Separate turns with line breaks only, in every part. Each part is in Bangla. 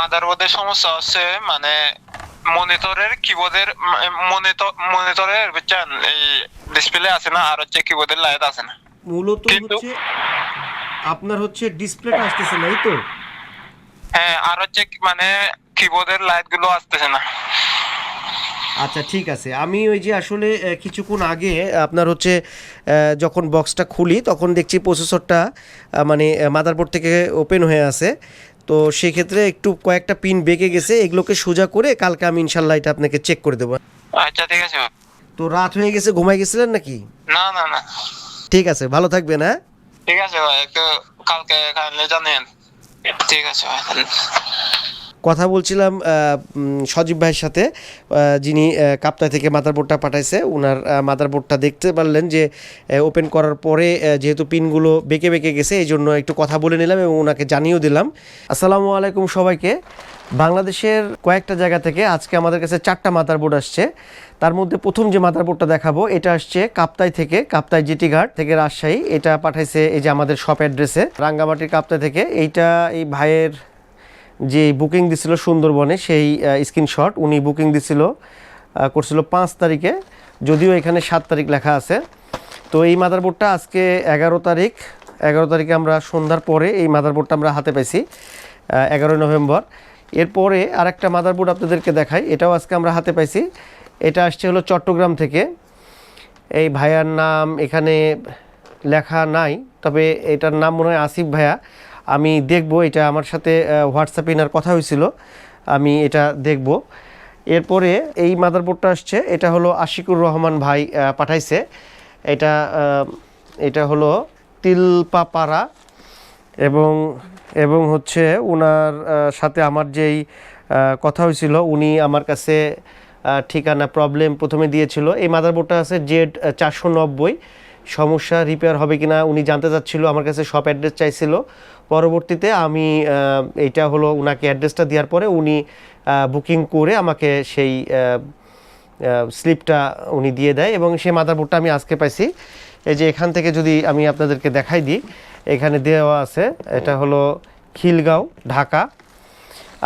মাদারবোর্ডের সমস্যা হচ্ছে মানে মনিটরের কিবোর্ডের মনিটর মনিটরের বুঝছেন এই ডিসপ্লে আছে না আর হচ্ছে কিবোর্ডের লাইট আছে না।
মূলত হচ্ছে আপনার হচ্ছে ডিসপ্লেটা আসতেছে না তো?
হ্যাঁ আর হচ্ছে মানে কিবোর্ডের লাইটগুলো আসতেছে না।
আচ্ছা ঠিক আছে। আমি ওই যে আসলে কিছুক্ষণ আগে আপনার হচ্ছে যখন বক্সটা খুলি তখন দেখছি প্রসেসরটা মানে মাদারবোর্ড থেকে ওপেন হয়ে আছে। তো সেক্ষেত্রে একটু কয়েকটা পিন বেঁকে গেছে এগুলোকে সোজা করে কালকে আমি ইনশাল্লাহ এটা আপনাকে চেক করে দেবো।
আচ্ছা ঠিক আছে
তো রাত হয়ে গেছে ঘুমাই গেছিলেন নাকি?
না না না।
ঠিক আছে ভালো থাকবেন হ্যাঁ?
ঠিক আছে ভাই একটু কালকে জানেন ঠিক আছে ভাই
কথা বলছিলাম সজীব ভাইয়ের সাথে যিনি কাপ্তায় থেকে মাদারবোর্ডটা পাঠাইছে ওনার মাদারবোর্ডটা দেখতে পারলেন যে ওপেন করার পরে যেহেতু পিনগুলো বেঁকে বেঁকে গেছে, এই জন্য একটু কথা বলে নিলাম এবং ওনাকে জানিয়েও দিলাম। আসসালামু আলাইকুম সবাইকে। বাংলাদেশের কয়েকটা জায়গা থেকে আজকে আমাদের কাছে চারটা মাদারবোর্ড আসছে। তার মধ্যে প্রথম যে মাদারবোর্ডটা দেখাবো, এটা আসছে কাপ্তাই থেকে, কাপ্তাই জিটি ঘাট থেকে রাজশাহী। এটা পাঠাইছে এই যে আমাদের শপ অ্যাড্রেসে রাঙ্গামাটির কাপ্তাই থেকে। এইটা এই ভাইয়ের যে বুকিং দিছিল সুন্দরবনে সেই স্ক্রিনশট, উনি বুকিং দিছিল করছিল পাঁচ তারিখে, যদিও এখানে সাত তারিখ লেখা আছে। তো এই মাদারবোর্ডটা আজকে এগারো তারিখ, এগারো তারিখে আমরা সন্ধ্যার পরে এই মাদারবোর্ডটা আমরা হাতে পাইছি এগারোই নভেম্বর। এরপরে আরেকটা মাদারবোর্ড আপনাদেরকে দেখাই, এটাও আজকে আমরা হাতে পাইছি। এটা আসছে হলো চট্টগ্রাম থেকে। এই ভাইয়ার নাম এখানে লেখা নাই, তবে এটার নাম মনে হয় আসিফ ভাইয়া। আমি দেখব, এটা আমার সাথে হোয়াটসঅ্যাপে এনার কথা হয়েছিল, আমি এটা দেখব। এরপরে এই মাদারবোর্ডটা আসছে, এটা হলো আশিকুর রহমান ভাই পাঠাইছে। এটা এটা হলো তিলপাপাড়া এবং এবং হচ্ছে ওনার সাথে আমার যেই কথা হয়েছিল, উনি আমার কাছে ঠিকানা প্রবলেম প্রথমে দিয়েছিল। এই মাদারবোর্ডটা আছে জেড চারশো নব্বই। সমস্যা রিপেয়ার হবে কিনা উনি জানতে চাচ্ছিল, আমার কাছে শপ অ্যাড্রেস চাইছিল। পরবর্তীতে আমি এইটা হলো ওনাকে অ্যাড্রেসটা দেওয়ার পরে উনি বুকিং করে আমাকে সেই স্লিপটা উনি দিয়ে দেয় এবং সেই মাদারবোর্ডটা আমি আজকে পাইছি। এই যে এখান থেকে যদি আমি আপনাদেরকে দেখাই দিই, এখানে দেওয়া আছে, এটা হলো খিলগাঁও, ঢাকা।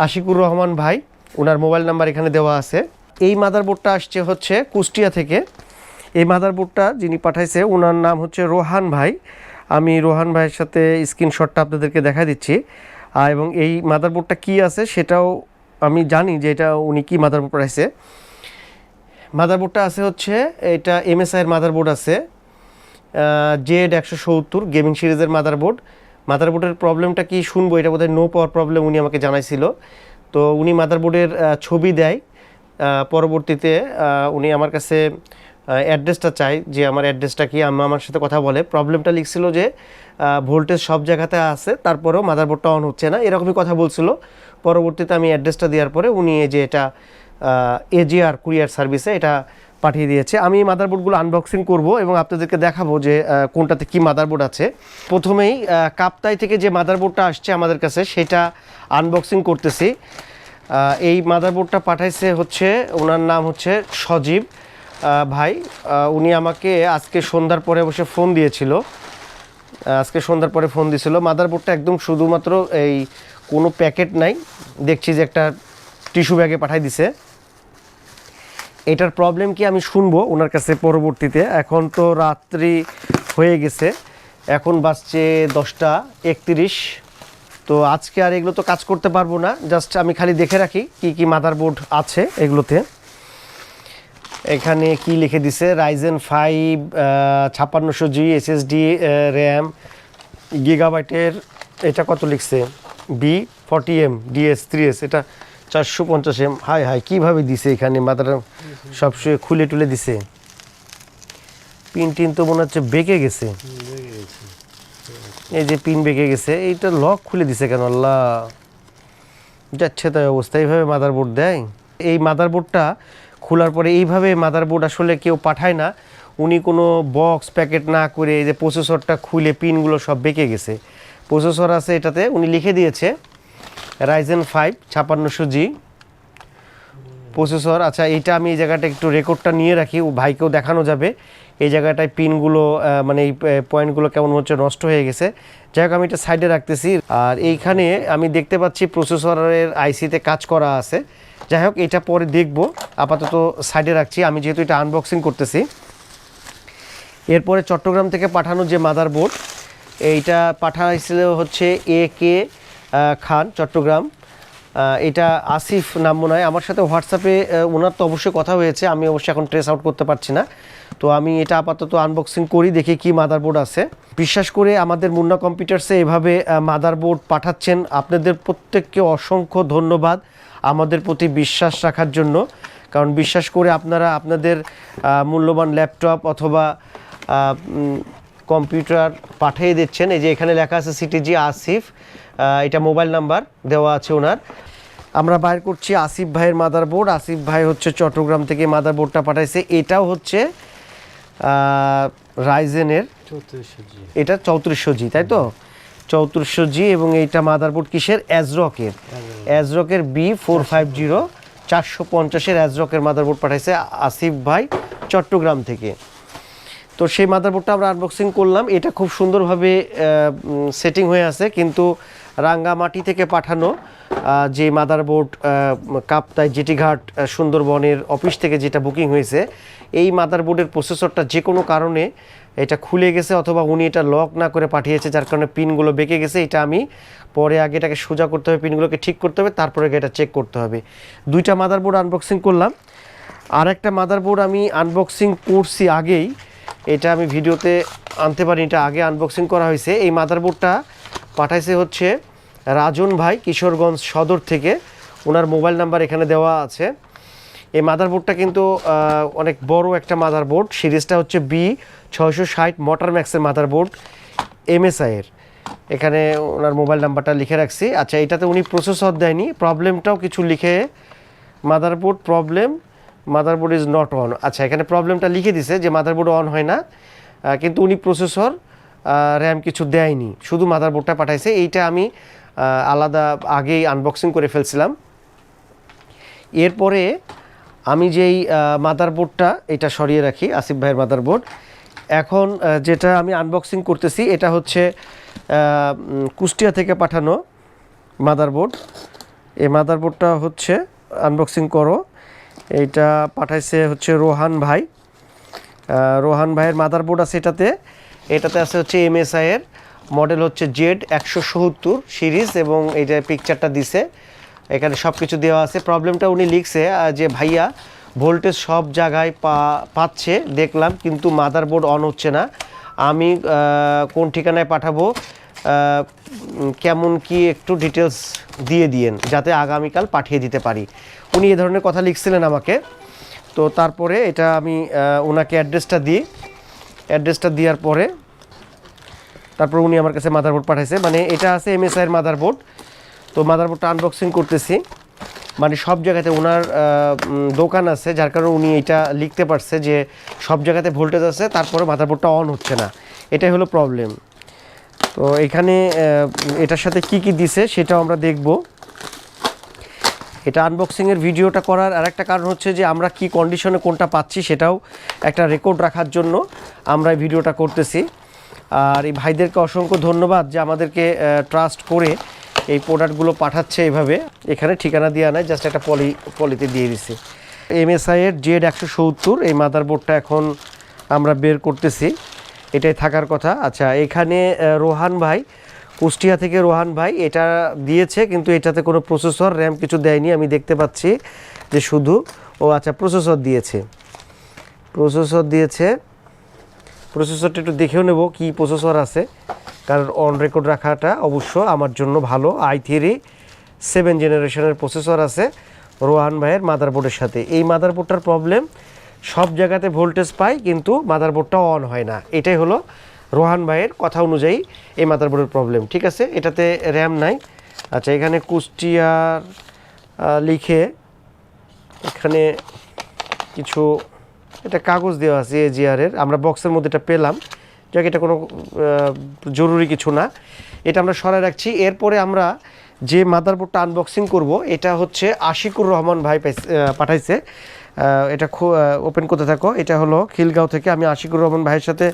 আশিকুর রহমান ভাই ওনার মোবাইল নাম্বার এখানে দেওয়া আছে। এই মাদারবোর্ডটা আসছে হচ্ছে কুষ্টিয়া থেকে। এই মাদারবোর্ডটা যিনি পাঠাইছে ওনার নাম হচ্ছে রোহান ভাই। আমি রোহান ভাইয়ের সাথে স্ক্রিনশটটা আপনাদেরকে দেখা দিচ্ছি। এবং এই মাদারবোর্ডটা কি আছে সেটাও আমি জানি যে এটা উনি কী মাদারবোর্ড পাঠাইছে। মাদারবোর্ডটা আছে হচ্ছে, এটা এমএসআইয়ের মাদারবোর্ড আছে। জেড একশো সত্তর গেমিং সিরিজের মাদারবোর্ড মাদারবোর্ডের প্রবলেমটা কি শুনব? এটা বোধহয় নো পাওয়ার প্রবলেম উনি আমাকে জানাইছিল। তো উনি মাদারবোর্ডের ছবি দেয়। পরবর্তীতে উনি আমার কাছে অ্যাড্রেসটা চাই যে আমার অ্যাড্রেসটা কি, আম্মা আমার সাথে কথা বলে। প্রবলেমটা লিখছিল যে ভোল্টেজ সব জায়গাতে আছে, তারপরেও মাদারবোর্ডটা অন হচ্ছে না, এরকমই কথা বলছিল। পরবর্তীতে আমি অ্যাড্রেসটা দেওয়ার পরে উনি এই যে এটা এজিআর কুরিয়ার সার্ভিসে এটা পাঠিয়ে দিয়েছে। আমি এই মাদারবোর্ডগুলো আনবক্সিং করব এবং আপনাদেরকে দেখাবো যে কোনটাতে কি মাদারবোর্ড আছে। প্রথমেই কাপ্তাই থেকে যে মাদারবোর্ডটা আসছে আমাদের কাছে, সেটা আনবক্সিং করতেছি। এই মাদারবোর্ডটা পাঠাইছে হচ্ছে, ওনার নাম হচ্ছে সজীব। ভাই উনি আমাকে আজকে সন্ধ্যার পরে বসে ফোন দিয়েছিল। আজকে সন্ধ্যার পরে ফোন দিয়েছিল মাদারবোর্ডটা একদম শুধুমাত্র এই কোনো প্যাকেট নাই। দেখছি যে একটা টিস্যু ব্যাগে পাঠাই দিছে। এটার প্রবলেম কি আমি শুনব ওনার কাছে পরবর্তীতে। এখন তো রাত্রি হয়ে গেছে। এখন বাজছে দশটা একত্রিশ। তো আজকে আর এগুলো তো কাজ করতে পারব না। জাস্ট আমি খালি দেখে রাখি কি কি মাদারবোর্ড আছে এগুলোতে। এখানে কি লিখে দিছে? রাইজেন ফাইভ ছাপ্পান্নশো জি এসএসডি র্যাম গিগাবাইটের, এটা কত লিখছে? B forty M DS three S এটা চারশো পঞ্চাশ এম হাই হাই কীভাবে দিছে এখানে? মাথাটা সব শুয়ে খুলে টুলে দিছে। পিন টিন তো মনে হচ্ছে বেঁকে গেছে। এই যে পিন বেঁকে গেছে, এইটা লক খুলে দিছে কেন? আল্লাহ। যাচ্ছে তাই অবস্থা। এইভাবে মাদারবোর্ড দেয়। এই মাদারবোর্ডটা খোলার পরে এইভাবে মাদারবোর্ড আসলে কেউ পাঠায় না। উনি কোনো বক্স প্যাকেট না করে এই যে প্রসেসরটা খুলে পিনগুলো সব বেঁকে গেছে। প্রসেসর আছে এটাতে, উনি লিখে দিয়েছে রাইজেন ফাইভ ছাপান্নশো জি। প্রসেসর আচ্ছা এইটা আমি এই জায়গাটা একটু রেকর্ডটা নিয়ে রাখি, ও ভাইকেও দেখানো যাবে। এই জায়গাটায় পিনগুলো মানে এই পয়েন্টগুলো কেমন হচ্ছে নষ্ট হয়ে গেছে। যাই হোক, আমি এটা সাইডে রাখতেছি। আর এইখানে আমি দেখতে পাচ্ছি প্রসেসরের আইসিতে কাজ করা আছে। যাই হোক, এটা পরে দেখব। আপাতত সাইডে রাখছি। আমি যেহেতু এটা আনবক্সিং করতেছি। এরপরে চট্টগ্রাম থেকে পাঠানো যে মাদারবোর্ড এইটা পাঠাইছিল হচ্ছে এ কে খান, চট্টগ্রাম। এটা আসিফ নাম মনে হয়। আমার সাথে হোয়াটসঅ্যাপে ওনার তো অবশ্যই কথা হয়েছে। আমি অবশ্যই এখন ট্রেস আউট করতে পারছি না। তো আমি এটা আপাতত আনবক্সিং করি, দেখি কি মাদারবোর্ড আছে। বিশ্বাস করে আমাদের মুন্না কম্পিউটার্সে এভাবে মাদারবোর্ড পাঠাচ্ছেন। আপনাদের প্রত্যেককে অসংখ্য ধন্যবাদ আমাদের প্রতি বিশ্বাস রাখার জন্য। কারণ বিশ্বাস করে আপনারা আপনাদের মূল্যবান ল্যাপটপ অথবা কম্পিউটার পাঠিয়ে দিচ্ছেন। এই যে এখানে লেখা আছে সিটিজি আসিফ এটা মোবাইল নাম্বার দেওয়া আছে ওনার। আমরা বাইর করছি আসিফ ভাইয়ের মাদারবোর্ড আসিফ ভাই হচ্ছে চট্টগ্রাম থেকে মাদারবোর্ডটা পাঠাইছে। এটাও হচ্ছে রাইজেনের এটা চৌত্রিশশো জি তাই তো? চৌত্রিশশো জি এবং এইটা মাদারবোর্ড কিসের? অ্যাজরকের অ্যাজরকের বি ফোর ফাইভ জিরো চারশো পঞ্চাশের অ্যাজরকের মাদারবোর্ড পাঠাইছে আসিফ ভাই চট্টগ্রাম থেকে। তো সেই মাদারবোর্ডটা আমরা আনবক্সিং করলাম। এটা খুব সুন্দরভাবে সেটিং হয়ে আছে কিন্তু রাঙ্গামাটি থেকে পাঠানো যে মাদারবোর্ড কাপ্তায় জেটিঘাট সুন্দরবনের অফিস থেকে যেটা বুকিং হয়েছে, এই মাদারবোর্ডের প্রসেসরটা যে কোনো কারণে এটা খুলে গেছে অথবা উনি এটা লক না করে পাঠিয়েছে, যার কারণে পিনগুলো বেঁকে গেছে, এটা আমি পরে আগে এটাকে সোজা করতে হবে, পিনগুলোকে ঠিক করতে হবে, তারপরে এটা চেক করতে হবে। দুইটা মাদারবোর্ড আনবক্সিং করলাম। আর একটা মাদারবোর্ড আমি আনবক্সিং করছি আগেই, এটা আমি ভিডিওতে আনতে পারি এটা আগে আনবক্সিং করা হয়েছে। এই মাদারবোর্ডটা পাঠাইছে হচ্ছে রাজন ভাই কিশোরগঞ্জ সদর থেকে। ওনার মোবাইল নাম্বার এখানে দেওয়া আছে। এই মাদারবোর্ডটা কিন্তু অনেক বড় একটা মাদারবোর্ড। সিরিজটা হচ্ছে বি ছয়শো ষাট মোটর ম্যাক্সের মাদারবোর্ড এমএসআইয়ের এখানে ওনার মোবাইল নাম্বারটা লিখে রাখছি। আচ্ছা এটাতে উনি প্রসেসর দেয়নি। প্রবলেমটাও কিছু লিখে, motherboard problem motherboard is not on আচ্ছা এখানে প্রবলেমটা লিখে দিছে যে মাদারবোর্ড অন হয় না। কিন্তু উনি প্রসেসর র্যাম কিছু দেয়নি। শুধু মাদারবোর্ডটা পাঠাইছে, এইটা আমি আলাদা আগেই আনবক্সিং করে ফেলছিলাম। এরপরে আমি যেই মাদারবোর্ডটা এটা সরিয়ে রাখি, আসিফ ভাইয়ের মাদারবোর্ড এখন যেটা আমি আনবক্সিং করতেছি, এটা হচ্ছে কুষ্টিয়া থেকে পাঠানো মাদারবোর্ড এই মাদারবোর্ডটা হচ্ছে আনবক্সিং করো। এইটা পাঠাইছে হচ্ছে রোহান ভাই। রোহান ভাইয়ের মাদারবোর্ড আছে এটাতে। এটাতে আছে হচ্ছে এমএসআই এর মডেল হচ্ছে জেড একশো সত্তর সিরিজ এবং এইটা পিকচারটা দিছে, এখানে সব কিছু দেওয়া আছে। প্রবলেমটা উনি লিখছে যে ভাইয়া ভোল্টেজ সব জায়গায় পা, পাচ্ছে, দেখলাম, কিন্তু মাদারবোর্ড অন হচ্ছে না। আমি কোন ঠিকানায় পাঠাবো কেমন কি একটু ডিটেলস দিয়ে দিয়েন, যাতে আগামীকাল পাঠিয়ে দিতে পারি। উনি এ ধরনের কথা লিখছিলেন আমাকে। তো তারপরে এটা আমি ওনাকে অ্যাড্রেসটা দিই। অ্যাড্রেসটা দেওয়ার পরে তারপর উনি আমার কাছে মাদারবোর্ড পাঠাইছে। মানে এটা আছে এমএসআইয়ের মাদারবোর্ড তো মাদারবোর্ডটা আনবক্সিং করতেছি। মানে সব জায়গাতে ওনার দোকান আছে, যার কারণে উনি এটা লিখতে পারছে যে সব জায়গাতে ভোল্টেজ আছে, তারপরে মাদারবোর্ডটা অন হচ্ছে না। এটাই হলো প্রবলেম তো এখানে এটার সাথে কি কি দিছে সেটাও আমরা দেখব। এটা আনবক্সিংয়ের ভিডিওটা করার আর একটা কারণ হচ্ছে যে আমরা কি কন্ডিশনে কোনটা পাচ্ছি সেটাও একটা রেকর্ড রাখার জন্য আমরা ভিডিওটা করতেছি। আর এই ভাইদেরকে অসংখ্য ধন্যবাদ যে আমাদেরকে ট্রাস্ট করে এই প্রোডাক্টগুলো পাঠাচ্ছে এভাবে। এখানে ঠিকানা দেওয়া নাই জাস্ট একটা পলি পলিতে দিয়ে দিছি। এমএসআই এর জেড একশো সত্তর, এই মাদারবোর্ডটা এখন আমরা বের করতেছি। এটাই থাকার কথা। আচ্ছা এখানে রোহান ভাই কুষ্টিয়া থেকে রোহান ভাই, এটা দিয়েছে, কিন্তু এটাতে কোনো প্রসেসর র্যাম কিছু দেয়নি, আমি দেখতে পাচ্ছি যে শুধু, ও আচ্ছা প্রসেসর দিয়েছে। প্রসেসর দিয়েছে। প্রসেসরটা একটু দেখেও নেব কি প্রসেসর আছে, কারণ অন রেকর্ড রাখাটা অবশ্য আমার জন্য ভালো। আই থ্রি সেভেন জেনারেশনের প্রসেসর আছে রোহান ভাইয়ের মাদারবোর্ডের সাথে। এই মাদারবোর্ডটার প্রবলেম সব জায়গাতে ভোল্টেজ পায় কিন্তু মাদারবোর্ডটা অন হয় না। এটাই হলো রোহান ভাইয়ের কথা অনুযায়ী এই মাদারবোর্ডের প্রবলেম ঠিক আছে? এটাতে র্যাম নাই। আচ্ছা এখানে কুষ্টিয়ার লিখে এখানে কিছু, এটা কাগজ দেওয়া আছে এজিআরের আমরা বক্সের মধ্যে এটা পেলাম। যাক, এটা কোনো জরুরি কিছু না। এটা আমরা সরাই রাখছি। এরপরে আমরা যে মাদারবোর্ডটা আনবক্সিং করব, এটা হচ্ছে আশিকুর রহমান ভাই পাঠাইছে। এটা ওপেন করতে থাকো। এটা হলো খিলগাঁও থেকে। আমি আশিকুর রহমান ভাইয়ের সাথে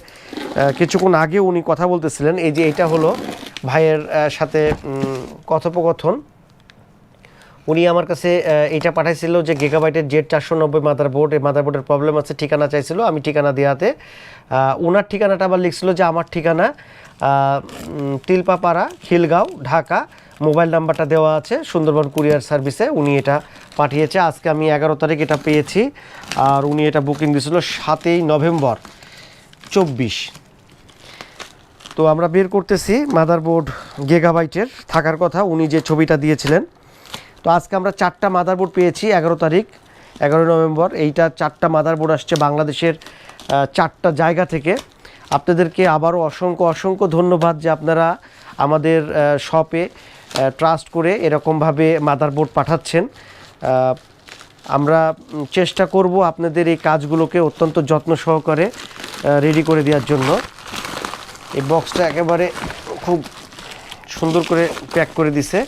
কিছুক্ষণ আগে উনি কথা বলতেছিলেন। এই যে এটা হলো ভাইয়ের সাথে কথোপকথন। উনি আমার কাছে এটা পাঠাইছিল যে গিগাবাইটের জেড চারশো নব্বই মাদারবোর্ড এই মাদারবোর্ডের প্রবলেম আছে, ঠিকানা চাইছিল। আমি ঠিকানা দেওয়াতে ওনার ঠিকানাটা আবার লিখছিল যে আমার ঠিকানা তিলপাপাড়া, খিলগাঁও, ঢাকা। মোবাইল নাম্বারটা দেওয়া আছে, সুন্দরবন কুরিয়ার সার্ভিসে। উনি এটা পাঠিয়েছে। আজকে আমি এগারো তারিখ এটা পেয়েছি। আর উনি এটা বুকিং দিয়েছিল সাতই নভেম্বর চব্বিশ। তো আমরা বের করতেছি মাদারবোর্ড গেগাবাইটের থাকার কথা। উনি যে ছবিটা দিয়েছিলেন। তো আজকে আমরা চারটা মাদারবোর্ড পেয়েছি এগারো তারিখ এগারো নভেম্বর। এইটা চারটা মাদারবোর্ড আসছে বাংলাদেশের চারটা জায়গা থেকে। আপনাদেরকে আবারও অসংখ্য অসংখ্য ধন্যবাদ যে আপনারা আমাদের শপে ট্রাস্ট করে এরকমভাবে মাদারবোর্ড পাঠাচ্ছেন। আমরা চেষ্টা করব আপনাদের এই কাজগুলোকে অত্যন্ত যত্ন সহকারে রেডি করে দেওয়ার জন্য। এই বক্সটা একেবারে খুব সুন্দর করে প্যাক করে দিছে।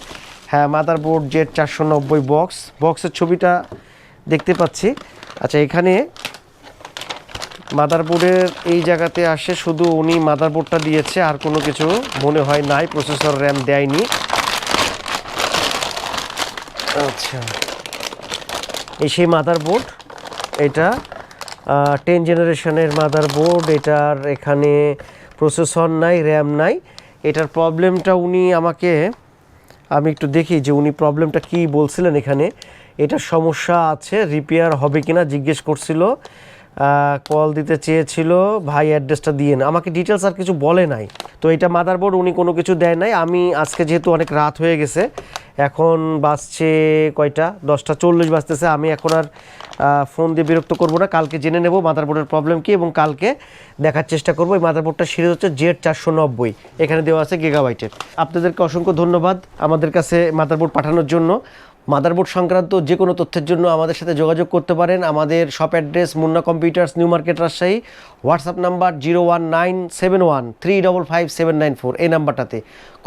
হ্যাঁ মাদারবোর্ড জেড চারশো নব্বই বক্স বক্সের ছবিটা দেখতে পাচ্ছি। আচ্ছা এখানে মাদারবোর্ডের এই জায়গাতে আসে শুধু উনি মাদারবোর্ডটা দিয়েছে, আর কোনো কিছু মনে হয় নাই প্রসেসর র্যাম দেয়নি। আচ্ছা। এই সেই মাদার বোর্ড এটা টেন জেনারেশনের মাদার বোর্ড এটার এখানে প্রসেসর নাই র্যাম নাই। এটার প্রবলেমটা উনি আমাকে, আমি একটু দেখি যে উনি প্রবলেমটা কি বলছিলেন এখানে। এটা সমস্যা আছে রিপেয়ার হবে কিনা জিজ্ঞেস করছিল। কল দিতে চেয়েছিল, ভাই অ্যাড্রেসটা দিয়ে না। আমাকে ডিটেলস আর কিছু বলে নাই। তো এটা মাদারবোর্ড উনি কোনো কিছু দেয় নাই। আমি আজকে যেহেতু অনেক রাত হয়ে গেছে, এখন বাজছে কয়টা? দশটা চল্লিশ বাজতেছে। আমি এখন আর ফোন দিয়ে বিরক্ত করব না। কালকে জেনে নেব মাদারবোর্ডের প্রবলেম কি এবং কালকে দেখার চেষ্টা করব। এই মাদারবোর্ডটা সিরিজ হচ্ছে জেড চারশো নব্বই। এখানে দেওয়া আছে গিগাবাইটের আপনাদেরকে অসংখ্য ধন্যবাদ আমাদের কাছে মাদারবোর্ড পাঠানোর জন্য। মাদারবোর্ড সংক্রান্ত যে কোনো তথ্যের জন্য আমাদের সাথে যোগাযোগ করতে পারেন। আমাদের shop address Munna computers new market Rajshahi WhatsApp number zero one nine seven one three double five seven nine four এই নাম্বারটাতে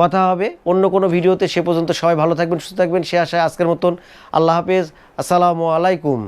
কথা হবে। অন্য কোনো ভিডিওতে সে পর্যন্ত সবাই ভালো থাকবেন, সুস্থ থাকবেন। সে আশায় আজকের মতন। আল্লাহ হাফেজ। আসসালামু আলাইকুম।